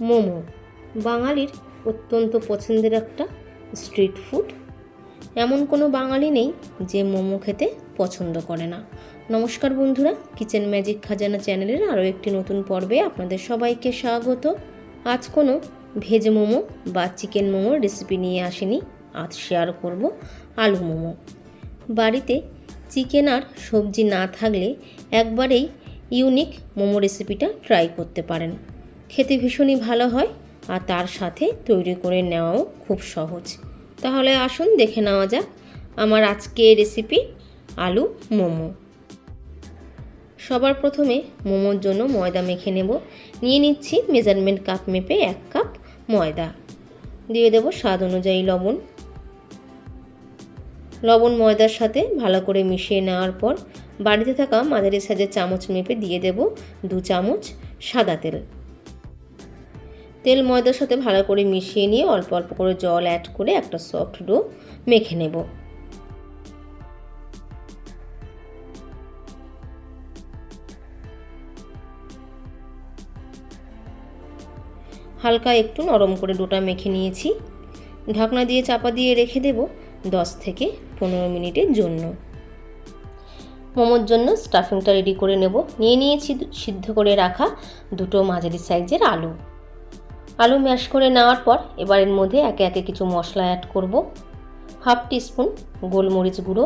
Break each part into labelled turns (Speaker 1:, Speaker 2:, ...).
Speaker 1: মোমো। বাঙালির অত্যন্ত পছন্দের একটা স্ট্রিট ফুড এমন কোনো বাঙালি নেই যে মোমো খেতে পছন্দ করে না। নমস্কার বন্ধুরা কিচেন ম্যাজিক খাজানা চ্যানেলের আরও একটি নতুন পর্বে আপনাদের সবাইকে স্বাগত। আজ কোনো ভেজ মোমো বা চিকেন মোমোর রেসিপি নিয়ে আসেনি। আজ শেয়ার করব আলু মোমো। বাড়িতে চিকেন আর সবজি না থাকলে একবারেই ইউনিক মোমো রেসিপিটা ট্রাই করতে পারেন। খেতে ভীষণই ভালো হয় আর তার সাথে তৈরি করে নেওয়াও খুব সহজ। তাহলে আসুন দেখে নেওয়া যাক আমার আজকে রেসিপি আলু মোমো। সবার প্রথমে মোমোর জন্য ময়দা মেখে নেব। নিয়ে নিচ্ছি মেজারমেন্ট কাপ মেপে এক কাপ ময়দা। দিয়ে দেব স্বাদ অনুযায়ী লবণ। লবণ ময়দার সাথে ভালো করে মিশিয়ে নেওয়ার পর বাড়িতে থাকা মাঝারি সাইজের চামচ মেপে দিয়ে দেব দু চামচ সাদা তেল। তেল ময়দার সাথে ভালো করে মিশিয়ে নিয়ে অল্প অল্প করে জল অ্যাড করে একটা সফট ডো মেখে নেব। হালকা একটু নরম করে ডোটা মেখে নিয়েছি। ঢাকনা দিয়ে চাপা দিয়ে রেখে দেব দশ থেকে পনেরো মিনিটের জন্য। মোমোর জন্য স্টাফিংটা রেডি করে নেব। নিয়ে নিয়েছি সিদ্ধ করে রাখা দুটো মাঝারি সাইজের আলু। আলু ম্যাশ করে নেওয়ার পর এবার এর মধ্যে একে একে কিছু মশলা অ্যাড করব। হাফ টিস্পুন গোলমরিচ গুঁড়ো,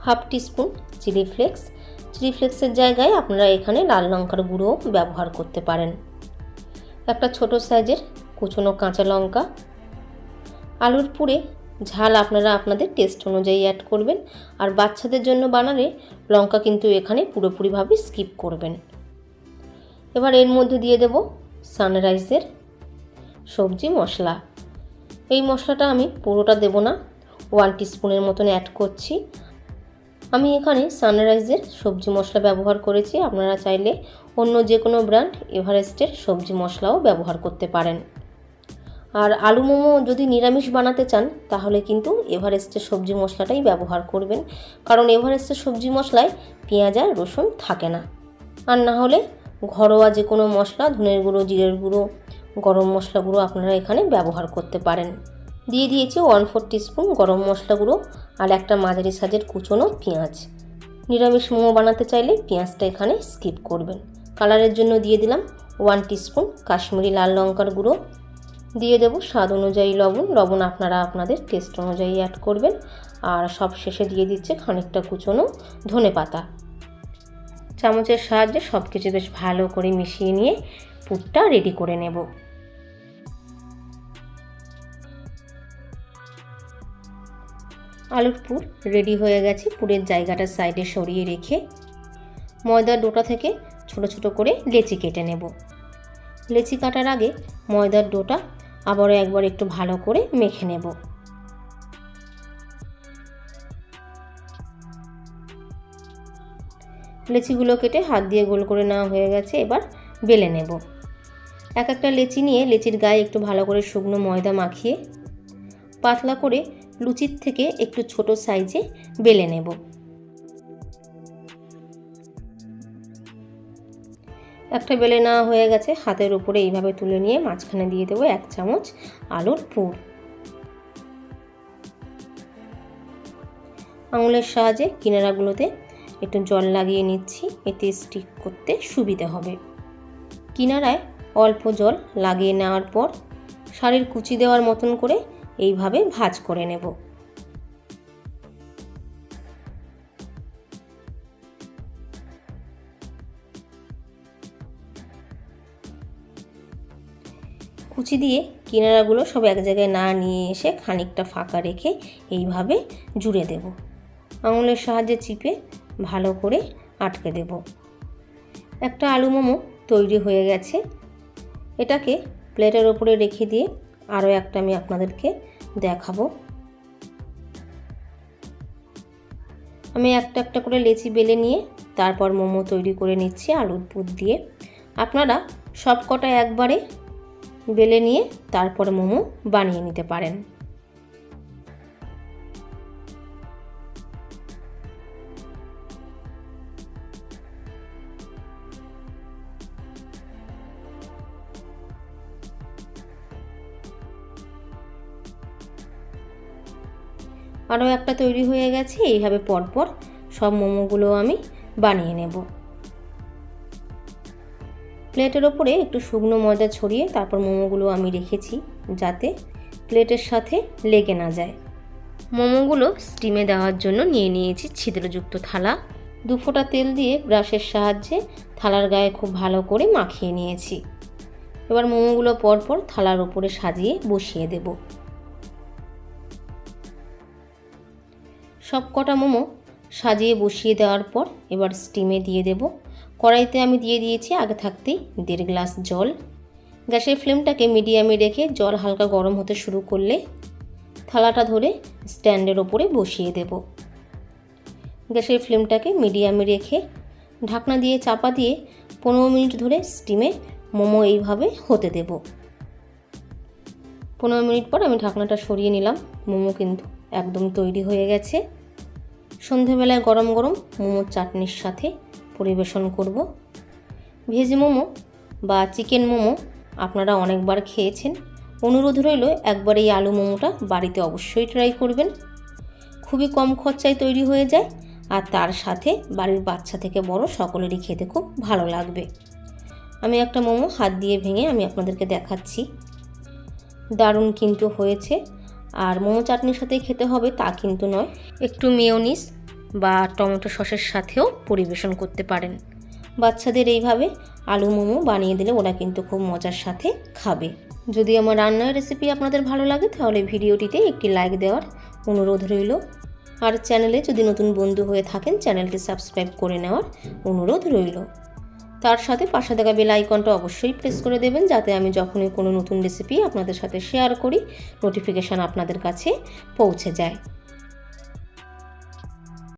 Speaker 1: half teaspoon chili flakes. Chili ফ্লেক্সের জায়গায় আপনারা এখানে লাল লঙ্কার গুঁড়ো ব্যবহার করতে পারেন। একটা ছোট সাইজের কুচনো কাঁচা লঙ্কা। আলুর পুরে ঝাল আপনারা আপনাদের টেস্ট অনুযায়ী অ্যাড করবেন। আর বাচ্চাদের জন্য বানালে লঙ্কা কিন্তু এখানে পুরোপুরিভাবে স্কিপ করবেন। এবার এর মধ্যে দিয়ে দেব সানরাইজের সবজি মশলা। এই মশলাটা আমি পুরোটা দেব না, ওয়ান টিস্পুনের মতন অ্যাড করছি। আমি এখানে সানরাইজের সবজি মশলা ব্যবহার করেছি, আপনারা চাইলে অন্য যে কোনো ব্র্যান্ড এভারেস্টের সবজি মশলাও ব্যবহার করতে পারেন। আর আলু মোমো যদি নিরামিষ বানাতে চান, তাহলে কিন্তু এভারেস্টের সবজি মশলাটাই ব্যবহার করবেন, কারণ এভারেস্টের সবজি মশলায় পেঁয়াজ আর রসুন থাকে না। আর না হলে ঘরোয়া যে কোনো মশলা, ধনের গুঁড়ো, জিরের গুঁড়ো, গরম মশলা গুঁড়ো আপনারা এখানে ব্যবহার করতে পারেন। দিয়ে দিয়েছি ওয়ান ফোর টিস্পুন গরম মশলা গুঁড়ো আর একটা মাঝারি সাজের কুচনো পেঁয়াজ। নিরামিষ মোমো বানাতে চাইলে পেঁয়াজটা এখানে স্কিপ করবেন। কালারের জন্য দিয়ে দিলাম ওয়ান টিস্পুন কাশ্মীরি লাল লঙ্কার গুঁড়ো। দিয়ে দেবো স্বাদ অনুযায়ী লবণ লবণ আপনারা আপনাদের টেস্ট অনুযায়ী অ্যাড করবেন। আর সব শেষে দিয়ে দিচ্ছে খানিকটা কুচনো ধনে পাতা চামচের সাহায্যে সব কিছু বেশ ভালো করে মিশিয়ে নিয়ে পুরটা রেডি করে নেব। আলুর পুর রেডি হয়ে গেছে, পুরের জায়গাটা সাইডে সরিয়ে রেখে ময়দার ডোটা থেকে ছোট ছোট করে লেচি কেটে নেব। লেচি কাটার আগে ময়দার ডোটা আবারও একবার একটু ভালো করে মেখে নেব। লেচিগুলো কেটে হাত দিয়ে গোল করে নেওয়া হয়ে গেছে, এবার বেলে নেব। এক একটা লেচি নিয়ে লেচির গায়ে একটু ভালো করে শুকনো ময়দা মাখিয়ে পাতলা করে লুচির থেকে একটু ছোট সাইজে বেলে নেব। একটা বেলে নেওয়া হয়ে গেছে, হাতের উপরে এইভাবে তুলে নিয়ে মাঝখানে দিয়ে দেবো এক চামচ আলুর পুর। আঙুলের সাহায্যে কিনারাগুলোতে একটু জল লাগিয়ে নিচ্ছি, এতে স্টিক করতে সুবিধা হবে। কিনারায় অল্প জল লাগিয়ে নেওয়ার পর শাড়ির কুচি দেওয়ার মতন করে এইভাবে ভাজ করে নেব। কুচি দিয়ে কিনারাগুলো সব এক জায়গায় না নিয়ে এসে খানিকটা ফাঁকা রেখে এইভাবে জুড়ে দেব। আঙুলের সাহায্যে চিপে ভালো করে আটকে দেব। একটা আলু মোমো তৈরি হয়ে গেছে। এটাকে প্লেটের ওপরে রেখে দিয়ে আরও একটা আমি আপনাদেরকে দেখাবো। আমি একটা একটা করে লেচি বেলে নিয়ে তারপর মোমো তৈরি করে নিচ্ছি আলুর পুর দিয়ে। আপনারা সব কটা একবারে বেলে নিয়ে তারপর মোমো বানিয়ে নিতে পারেন। আরও একটা তৈরি হয়ে গেছে, এইভাবে পরপর সব মোমোগুলো আমি বানিয়ে নেব। প্লেটের ওপরে একটু শুকনো ময়দা ছড়িয়ে তারপর মোমোগুলো আমি রেখেছি, যাতে প্লেটের সাথে লেগে না যায়। মোমোগুলো স্টিমে দেওয়ার জন্য নিয়ে নিয়েছি ছিদ্রযুক্ত থালা। দু ফোঁটা তেল দিয়ে ব্রাশের সাহায্যে থালার গায়ে খুব ভালো করে মাখিয়ে নিয়েছি। এবার মোমোগুলো পরপর থালার উপরে সাজিয়ে বসিয়ে দেব। সব কটা মোমো সাজিয়ে বসিয়ে দেওয়ার পর এবার স্টিমে দিয়ে দেব। কড়াইতে আমি দিয়ে দিয়েছি আগে থাকতেই দেড় গ্লাস জল। গ্যাসের ফ্লেমটাকে মিডিয়ামে রেখে জল হালকা গরম হতে শুরু করলে থালাটা ধরে স্ট্যান্ডের ওপরে বসিয়ে দেব। গ্যাসের ফ্লেমটাকে মিডিয়ামে রেখে ঢাকনা দিয়ে চাপা দিয়ে পনেরো মিনিট ধরে স্টিমে মোমো এইভাবে হতে দেব। পনেরো মিনিট পর আমি ঢাকনাটা সরিয়ে নিলাম, মোমো কিন্তু একদম তৈরি হয়ে গেছে। সন্ধেবেলায় গরম গরম মোমোর চাটনির সাথে পরিবেশন করব। ভেজ মোমো বা চিকেন মোমো আপনারা অনেকবার খেয়েছেন। অনুরোধ রইল একবার এই আলু মোমোটা বাড়িতে অবশ্যই ট্রাই করবেন। খুবই কম খরচায় তৈরি হয়ে যায় আর তার সাথে বাড়ির বাচ্চা থেকে বড় সকলেরই খেতে খুব ভালো লাগবে। আমি একটা মোমো হাত দিয়ে ভেঙে আমি আপনাদেরকে দেখাচ্ছি। দারুণ কিন্তু হয়েছে। আর মোমো চাটনির সাথে খেতে হবে তা কিন্তু নয়। একটু মেয়োনিস বা টমেটো সসের সাথেও পরিবেশন করতে পারেন। বাচ্চাদের এইভাবে আলু মোমো বানিয়ে দিলে ওরা কিন্তু খুব মজার সাথে খাবে। যদি আমার রান্নার রেসিপি আপনাদের ভালো লাগে, তাহলে ভিডিওটিতে একটি লাইক দেওয়ার অনুরোধ রইল। আর চ্যানেলে যদি নতুন বন্ধু হয়ে থাকেন চ্যানেলটি সাবস্ক্রাইব করে নেওয়ার অনুরোধ রইল। তার সাথে পাশে থাকা বেল আইকনটা অবশ্যই প্রেস করে দেবেন যাতে আমি যখনই কোনো নতুন রেসিপি আপনাদের সাথে শেয়ার করি নোটিফিকেশান আপনাদের কাছে পৌঁছে যায়।